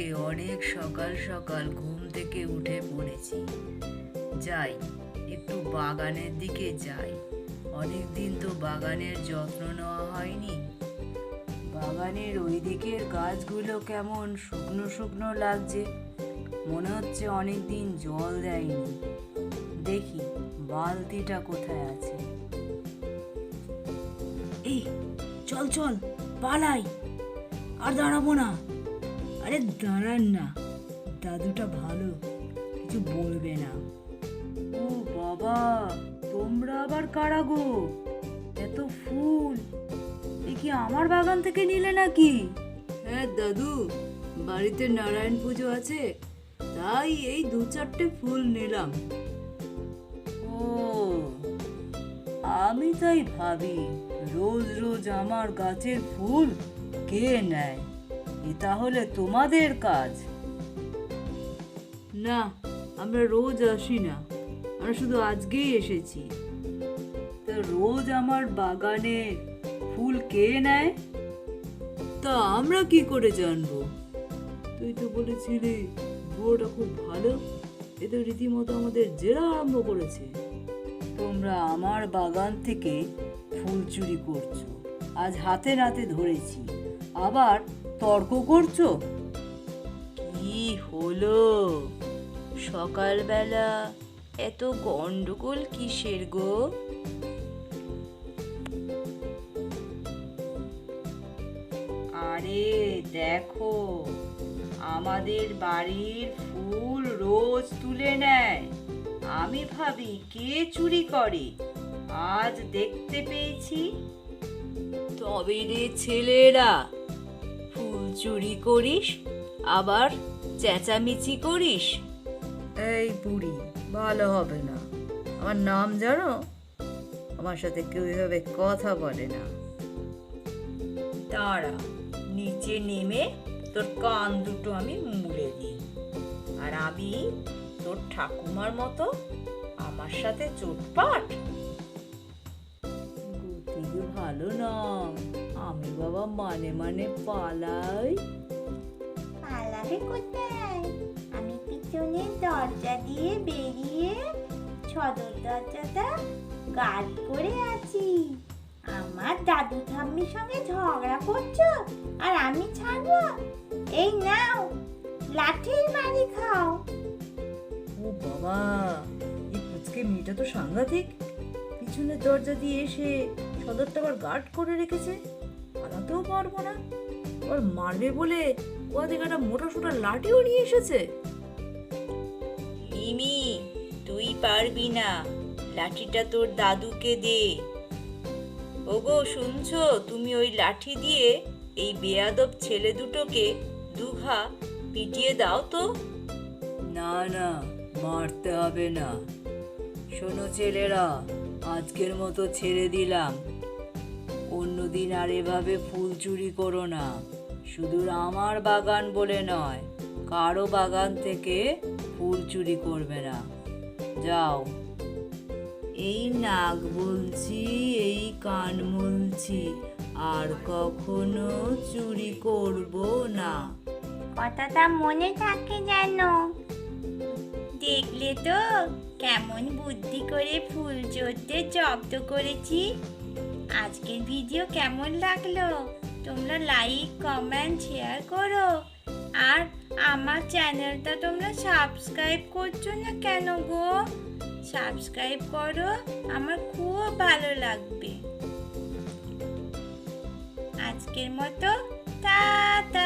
আজকে অনেক সকাল সকাল ঘুম থেকে উঠে পড়েছি। যাই, একটু বাগানের দিকে যাই। অনেক দিন তো বাগানের যত্ন নেওয়া হয়নি। বাগানের ওই দিকের গাছগুলো কেমন শুকনো শুকনো লাগছে। মনে হচ্ছে অনেক দিন জল দেয়নি। দেখি, বালতিটা কোথায় আছে? এই, চল চল, পালাই। আর দাঁড়াবো না। আরে দাঁড়ান না দাদুটা ভালো কিছু বলবে না। ও বাবা তোমরা আবার কারা গো? এত ফুল এ কি আমার বাগান থেকে নিলে নাকি? হ্যাঁ দাদু বাড়িতে নারায়ণ পুজো আছে তাই এই দু চারটে ফুল নিলাম। ও আমি তাই ভাবি রোজ রোজ আমার গাছের ফুল কে নেয়? এ তাহলে তোমাদের কাজ। না আমরা রোজ আসি না। আমরা শুধু আজকেই এসেছি। তা রোজ আমার বাগানে ফুল কে নেয়? তা আমরা কি করে জানব? তুই তো বলেছিলি বুড়োটা খুব ভালো। এ তো রীতিমতো আমাদের জেরা আরম্ভ করেছে। তোমরা আমার বাগান থেকে ফুল চুরি করছ। আজ হাতে নাতে ধরেছি। আবার তর্ক করছ? কি হলো? সকালবেলা এত গন্ডগোল কিসের গো? আরে দেখো, আমাদের বাড়ির ফুল রোজ তুলে নেয়। আমি ভাবি কে চুরি করে? আজ দেখতে পেয়েছি। তবে রে ছেলেরা চুরি করিস আবার চেঁচামেচি করিস। এই বুড়ি ভালো হবে না। আমার নাম জানো? আমার সাথে কেউ এভাবে কথা বলে না। তারা নিচে নেমে তোর কান দুটো আমি মুড়ে দিই। আর আমি তোর ঠাকুমার মতো আমার সাথে চোটপাট ভালো না। আমি বাবা মানে মানে পালাই। পালাবে কোথায়? আমি পিছনের দরজা দিয়ে বেরিয়ে সদর দরজাটা গার্ড করে আছি। আমার দাদু ঠাম্মির সঙ্গে ঝগড়া করছ আর আমি ছাড়বো? এই নাও লাঠির বাড়ি খাও। ও বাবা এই পুচকে মেয়েটা তো সাংঘাতিক। পিছনের দরজা দিয়ে এসে সদরটা আবার গার্ড করে রেখেছে। পালাতেও পারব না। আবার মারবে বলে ও আদিকে একটা মোটা সোটা লাঠিও নিয়ে এসেছে। মিমি তুই পারবি না। লাঠিটা তোর দাদুকে দে। ওগো শুনছো? তুমি ওই লাঠি দিয়ে এই বেয়াদব ছেলে দুটোকে দুঘা পিটিয়ে দাও তো। না না মারতে হবে না। শোনো ছেলেরা আজকের মতো ছেড়ে দিলাম। অন্যদিন আর এভাবে ফুল চুরি করো না। শুধু আমার বাগান বলে নয়, কারও বাগান থেকে ফুল চুরি করবে না। যাও। এই নাক বলছি এই কান বলছি আর কখনো চুরি করব না। কথাটা মনে থাকে যেন। দেখলে তো কেমন বুদ্ধি করে ফুল চড়তে জব্দ করেছি? আজকের ভিডিও কেমন লাগল? তোমরা লাইক কমেন্ট শেয়ার করো। আর আমার চ্যানেলটা তোমরা সাবস্ক্রাইব করছ না কেন গো? সাবস্ক্রাইব করো, আমার খুব ভালো লাগবে। আজকের মতো, টাটা।